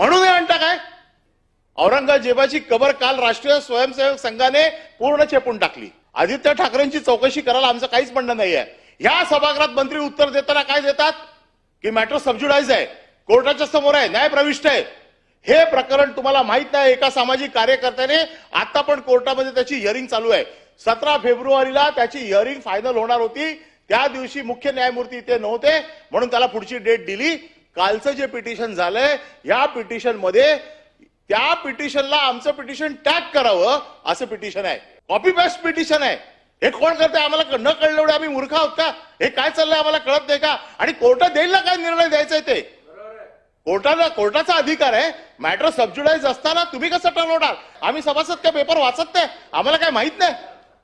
म्हणून हे आणता काय? औरंगजेबाची कबर काल राष्ट्रीय स्वयंसेवक संघाने पूर्ण चेपून टाकली. आदित्य ठाकरेंची चौकशी करायला आमचं काहीच म्हणणं नाहीये. ह्या सभागृहात मंत्री उत्तर देताना काय देतात? की मॅटर सबज्युडाईज आहे. कोर्टाच्या समोर आहे. न्याय प्रविष्ट आहे. हे प्रकरण तुम्हाला माहीत नाही. एका सामाजिक कार्यकर्त्याने आता पण कोर्टामध्ये त्याची हिअरिंग चालू आहे. सतरा फेब्रुवारीला त्याची हिअरिंग फायनल होणार होती. त्या दिवशी मुख्य न्यायमूर्ती इथे नव्हते. म्हणून त्याला पुढची डेट दिली. कालचं जे पिटिशन झालंय या पिटिशनमध्ये त्या पिटिशनला आमचं पिटिशन टॅग करावं असं पिटिशन आहे. कॉपी पेस्ट पिटिशन आहे. हे कोण करते आम्हाला न कळलं एवढे आम्ही मूर्ख आहोत का? हे काय चाललंय आम्हाला कळत नाही का? आणि कोर्ट देईल ना काय निर्णय द्यायचा आहे ते? कोर्टाला कोर्टाचा अधिकार आहे. मॅटर सबज्युडाईज असताना तुम्ही कसं ठरवणार आम्ही सभासद काय पेपर वाचत नाही? आम्हाला काय माहीत नाही?